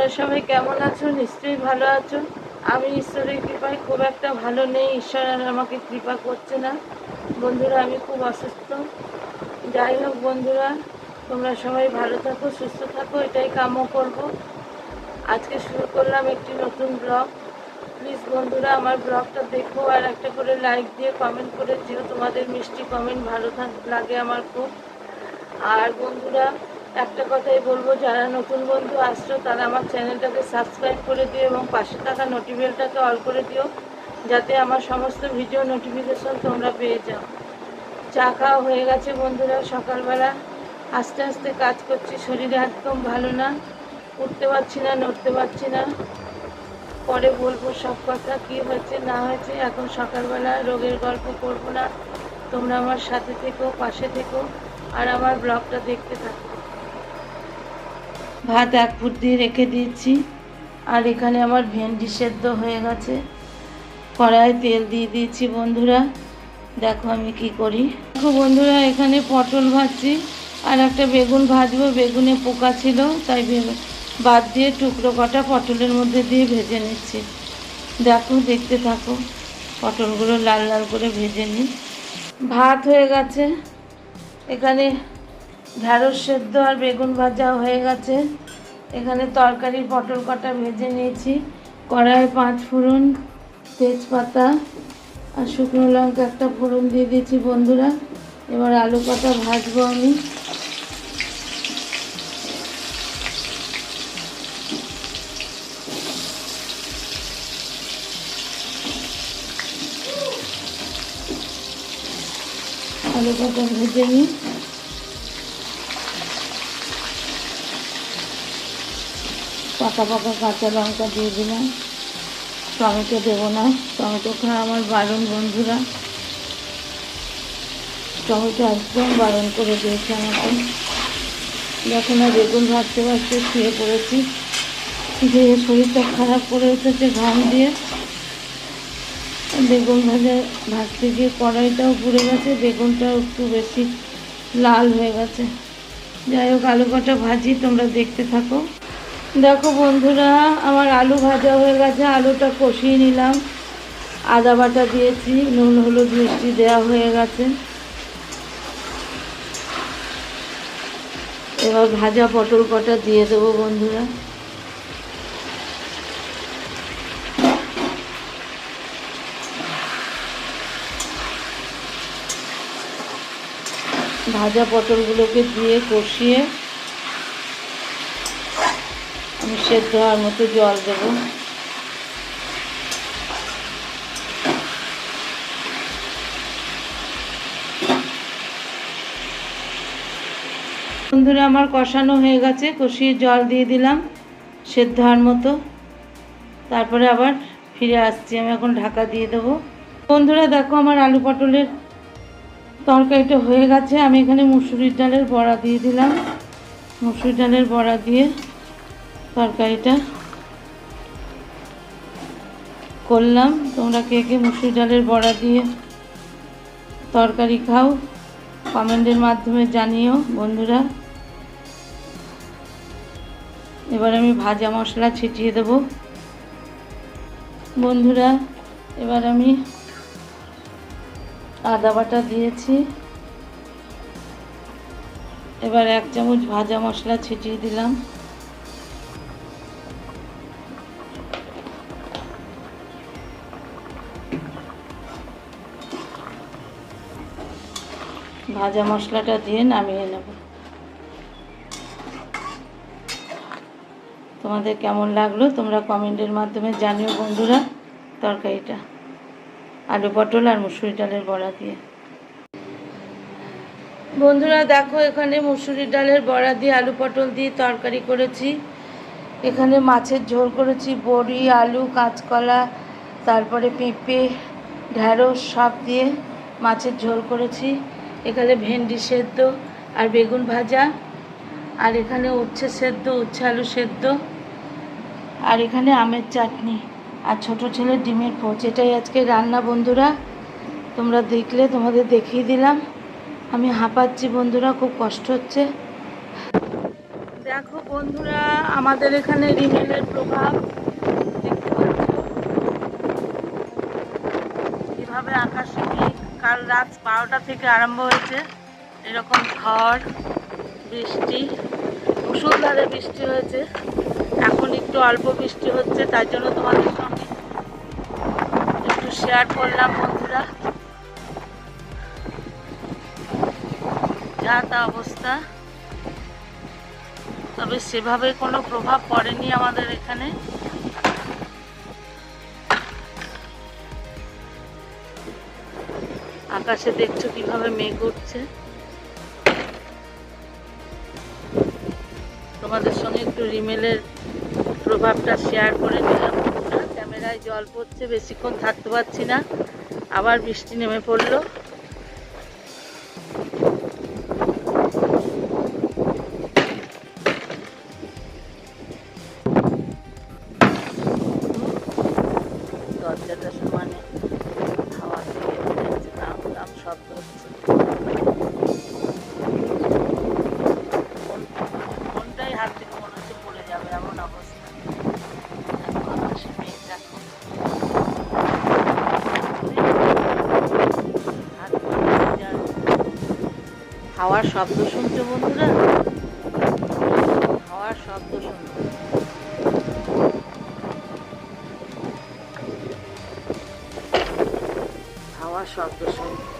তোমরা সবাই কেমন আছো? নিশ্চয়ই ভালো আছো। আমি ঈশ্বরের কৃপায় খুব একটা ভালো নেই। ঈশ্বর আর আমাকে কৃপা করছে না। বন্ধুরা, আমি খুব অসুস্থ। যাই হোক বন্ধুরা, তোমরা সবাই ভালো থাকো, সুস্থ থাকো, এটাই কামও করব। আজকে শুরু করলাম একটি নতুন ব্লগ। প্লিজ বন্ধুরা, আমার ব্লগটা দেখো আর একটা করে লাইক দিয়ে কমেন্ট করে দিও। তোমাদের মিষ্টি কমেন্ট ভালো থাক লাগে আমার খুব। আর বন্ধুরা একটা কথাই বলব, যারা নতুন বন্ধু আসছো, তারা আমার চ্যানেলটাকে সাবস্ক্রাইব করে দিও এবং পাশে থাকা নোটিফিকেশনটাকে অল করে দিও, যাতে আমার সমস্ত ভিডিও নোটিফিকেশন তোমরা পেয়ে যাও। চা খাওয়া হয়ে গেছে বন্ধুরা সকালবেলা। আস্তে আস্তে কাজ করছি, শরীরে একদম ভালো না, উঠতে পারছি না, নড়তে পারছি না। পরে বলব সব কথা কী হয়েছে, না হয়েছে, এখন সকালবেলা রোগের গল্প করব না। তোমরা আমার সাথে থেকো, পাশে থেকো, আর আমার ব্লগটা দেখতে থাকো। ভাত এক ফুট দিয়ে রেখে দিয়েছি। আর এখানে আমার ভেন্ডি সেদ্ধ হয়ে গেছে। কড়াই তেল দিয়ে দিয়েছি বন্ধুরা। দেখো আমি কি করি। দেখো বন্ধুরা, এখানে পটল ভাজছি। আর একটা বেগুন ভাজবো, বেগুনে পোকা ছিল, তাই বাদ দিয়ে টুকরো কটা পটলের মধ্যে দিয়ে ভেজে নিচ্ছি। দেখো, দেখতে থাকো। পটলগুলো লাল লাল করে ভেজে নিই। ভাত হয়ে গেছে। এখানে ঢ্যাঁড়স সেদ্ধ আর বেগুন ভাজা হয়ে গেছে। এখানে তরকারি পটল কটা ভেজে নিয়েছি। কড়াই পাঁচ ফোড়ন, তেজপাতা আর শুকনো লঙ্কা একটা ফোড়ন দিয়ে দিয়েছি বন্ধুরা। এবার আলু কটা ভাজবো আমি। আলু কটা ভেজে নিই। পাকা পাকা কাঁচা লঙ্কা দিয়ে দিলাম। টমেটো দেবো না। টমেটো খাওয়া আমার বারণ, বন্ধুরা। টমেটো একদম বারণ করে দিয়েছে আমাকে। দেখো না, বেগুন ভাজতে ভাজতে শুয়ে পড়েছি। যে শরীরটা খারাপ করে উঠেছে ঘাম দিয়ে। বেগুন ভাজা ভাজতে গিয়ে কড়াইটাও পুড়ে গেছে, বেগুনটাও একটু বেশি লাল হয়ে গেছে। যাই হোক আলু কটা ভাজি, তোমরা দেখতে থাকো। দেখো বন্ধুরা, আমার আলু ভাজা হয়ে গেছে, আলুটা কষিয়ে নিলাম। আদা বাটা দিয়েছি, নুন, হলুদ, মিষ্টি দেওয়া হয়ে গেছে। এবার ভাজা পটল কটা দিয়ে দেবো বন্ধুরা। ভাজা পটলগুলোকে দিয়ে কষিয়ে আমি সেদ্ধ হওয়ার মতো জল দেবো। বন্ধুরা, আমার কষানো হয়ে গেছে, কষিয়ে জল দিয়ে দিলাম সেদ্ধ হওয়ার মতো। তারপরে আবার ফিরে আসছি, আমি এখন ঢাকা দিয়ে দেবো। বন্ধুরা, দেখো আমার আলু পটলের তরকারিটা হয়ে গেছে। আমি এখানে মুসুরির ডালের বড়া দিয়ে দিলাম। মুসুর ডালের বড়া দিয়ে তরকারিটা করলাম। তোমরা কে কে মুসুর ডালের বড়া দিয়ে তরকারি খাও কমেন্টের মাধ্যমে জানিও বন্ধুরা। এবার আমি ভাজা মশলা ছিটিয়ে দেব। বন্ধুরা, এবার আমি আদা বাটা দিয়েছি। এবার এক চামচ ভাজা মশলা ছিটিয়ে দিলাম। ভাজা মশলাটা দিয়ে নামিয়ে নেব। তোমাদের কেমন লাগল তোমরা কমেন্টের মাধ্যমে জানিও বন্ধুরা তরকারিটা। আলু পটল আর মুসুরি ডালের বড়া দিয়ে। বন্ধুরা দেখো, এখানে মুসুরি ডালের বড়া দিয়ে আলু পটল দিয়ে তরকারি করেছি। এখানে মাছের ঝোল করেছি, বড়ি, আলু, কাঁচকলা, তারপরে পেঁপে ঢ্যাঁড়স সব দিয়ে মাছের ঝোল করেছি। এখানে ভেন্ডি সেদ্ধ আর বেগুন ভাজা, আর এখানে উচ্ছে সেদ্ধ, উচ্ছে আলু সেদ্ধ, আর এখানে আমের চাটনি। আর ছোট ছেলে ডিমের পোচ, এটাই আজকে রান্না বন্ধুরা। তোমরা দেখলে, তোমাদের দেখিয়ে দিলাম। আমি হাঁপাচ্ছি বন্ধুরা, খুব কষ্ট হচ্ছে। দেখো বন্ধুরা, আমাদের এখানে রিমেলের প্রভাব দেখতে পাচ্ছ কীভাবে আকাশে মেঘ কাল রাত বারোটা থেকে আরম্ভ হয়েছে। এরকম ঝড়, বৃষ্টি মুসুলধারে বৃষ্টি হয়েছে। এখন একটু অল্প বৃষ্টি হচ্ছে তার জন্য তোমাদের সঙ্গে একটু শেয়ার করলাম বন্ধুরা। যা তা অবস্থা। তবে সেভাবে কোনো প্রভাব পড়েনি আমাদের এখানে। আকাশে দেখছ কীভাবে মেঘ উঠছে? তোমাদের সঙ্গে একটু রিমেলের প্রভাবটা শেয়ার করে নিলাম। ক্যামেরায় জল পড়ছে, বেশিক্ষণ থাকতে পারছি না। আবার বৃষ্টি নেমে পড়ল। হাত থেকে মনে হচ্ছে। হাওয়ার শব্দ শুনছো বন্ধুরা? হাওয়ার শব্দ শুনছো? হাওয়ার শব্দ শুন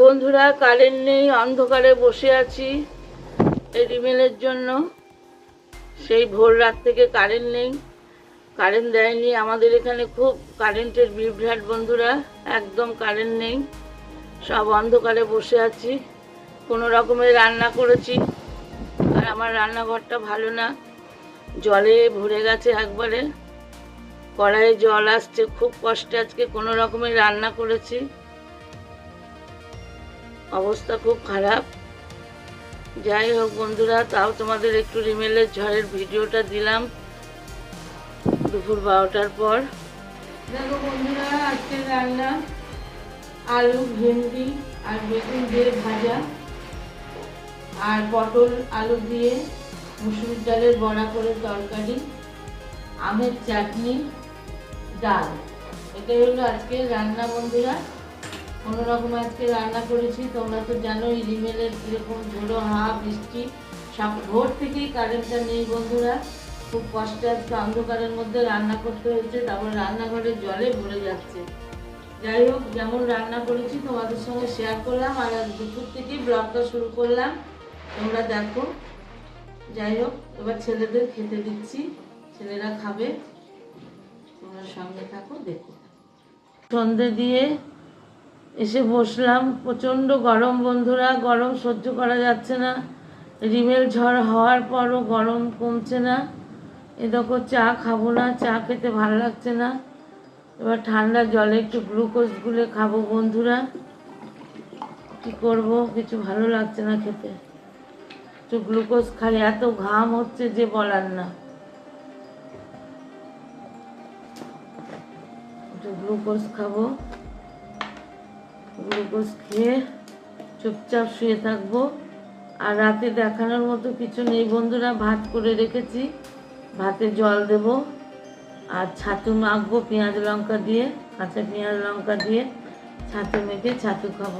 বন্ধুরা কারেন্ট নেই, অন্ধকারে বসে আছি রিমেলের জন্য। সেই ভোর রাত থেকে কারেন্ট নেই, কারেন্ট দেয়নি। আমাদের এখানে খুব কারেন্টের বিভ্রাট বন্ধুরা, একদম কারেন্ট নেই। সব অন্ধকারে বসে আছি। কোনো রকমের রান্না করেছি, আর আমার রান্নাঘরটা ভালো না। জলে ভরে গেছে একবারে। কড়াইয়ে জল আসছে, খুব কষ্টে আজকে কোনো রকমের রান্না করেছি। অবস্থা খুব খারাপ। যাই হোক বন্ধুরা, তাও তোমাদের একটু রিমেলের ঝড়ের ভিডিওটা দিলাম দুপুর বারোটার পর। দেখো বন্ধুরা আজকের রান্না আলু, ভেন্ডি আর বেগুন দিয়ে ভাজা আর পটল, আলু দিয়ে মুসুর ডালের বড়া করে তরকারি, আমের চাটনি, ডাল। এটাই হলো আজকে রান্না বন্ধুরা। কোনো রকম আজকে রান্না করেছি, তোমরা তো জানোই, ইলিমেলের কীরকম ঝোড়ো হাওয়া বৃষ্টি সব ভোর থেকেই কারেন্টটা নেই বন্ধুরা। খুব কষ্টে আজকে অন্ধকারের মধ্যে রান্না করতে হয়েছে, তারপর রান্নাঘরে জলে ভরে যাচ্ছে। যাই হোক, যেমন রান্না করেছি, তোমাদের সঙ্গে শেয়ার করলাম, আর দুপুর থেকেই ব্লগটা শুরু করলাম। তোমরা দেখো। যাই হোক, এবার ছেলেদের খেতে দিচ্ছি। ছেলেরা খাবে। তোমরা সঙ্গে থাকো, দেখো। সন্ধে দিয়ে এসে বসলাম। প্রচণ্ড গরম বন্ধুরা, গরম সহ্য করা যাচ্ছে না। রিমেল ঝড় হওয়ার পরও গরম কমছে না। এ দেখো, চা খাব না, চা খেতে ভালো লাগছে না। এবার ঠান্ডা জলে একটু গ্লুকোজ গুলে খাব বন্ধুরা। কি করব, কিছু ভালো লাগছে না খেতে। একটু গ্লুকোজ খাই এত ঘাম হচ্ছে যে বলার না। একটু গ্লুকোজ খাব। গ্লুকোজ খেয়ে চুপচাপ শুয়ে থাকব। আর রাতে দেখানোর মতো কিছু নেই বন্ধুরা, ভাত করে রেখেছি। ভাতে জল দেব। আর ছাতু মাখবো পেঁয়াজ লঙ্কা দিয়ে, কাঁচা পেঁয়াজ লঙ্কা দিয়ে। ছাতু মেখে ছাতু খাব।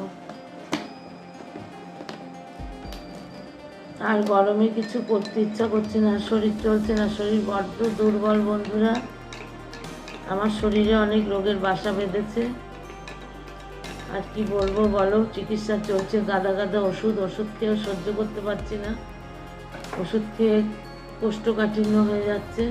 আর গরমে কিছু করতে ইচ্ছা করছে না, শরীর চলছে না, শরীর বড্ড দুর্বল বন্ধুরা। আমার শরীরে অনেক রোগের বাসা বেঁধেছে। আর কি বলব বলো, চিকিৎসা চলছে, গাদা গাদা ওষুধ ওষুধ খেয়েও সহ্য করতে পারছি না। ওষুধ খেয়ে কোষ্ঠকাঠিন্য হয়ে যাচ্ছে।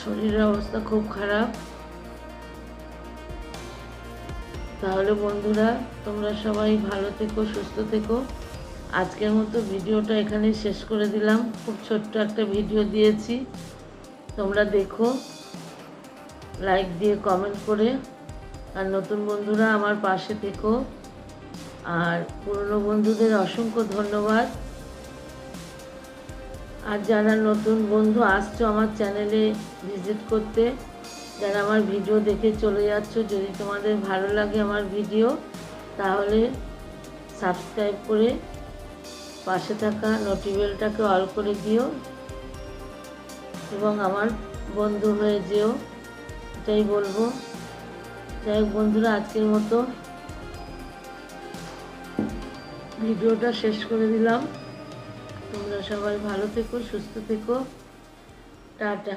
শরীরের অবস্থা খুব খারাপ। তাহলে বন্ধুরা, তোমরা সবাই ভালো থেকো, সুস্থ থেকো। আজকের মতো ভিডিওটা এখানে শেষ করে দিলাম। খুব ছোট্ট একটা ভিডিও দিয়েছি। তোমরা দেখো লাইক দিয়ে কমেন্ট করে, আর নতুন বন্ধুরা আমার পাশে থেকো। আর পুরনো বন্ধুদের অসংখ্য ধন্যবাদ। আর যারা নতুন বন্ধু আসছো আমার চ্যানেলে ভিজিট করতে, যারা আমার ভিডিও দেখে চলে যাচ্ছ, যদি তোমাদের ভালো লাগে আমার ভিডিও তাহলে সাবস্ক্রাইব করে পাশে থাকা নোটিবেলটাকে অল করে দিও। এবং আমার বন্ধু হয়ে যেও, এটাই বলব। যাই হোক বন্ধুরা, আজকের মতো ভিডিওটা শেষ করে দিলাম। তোমরা সবাই ভালো থেকো, সুস্থ থেকো। টাটা।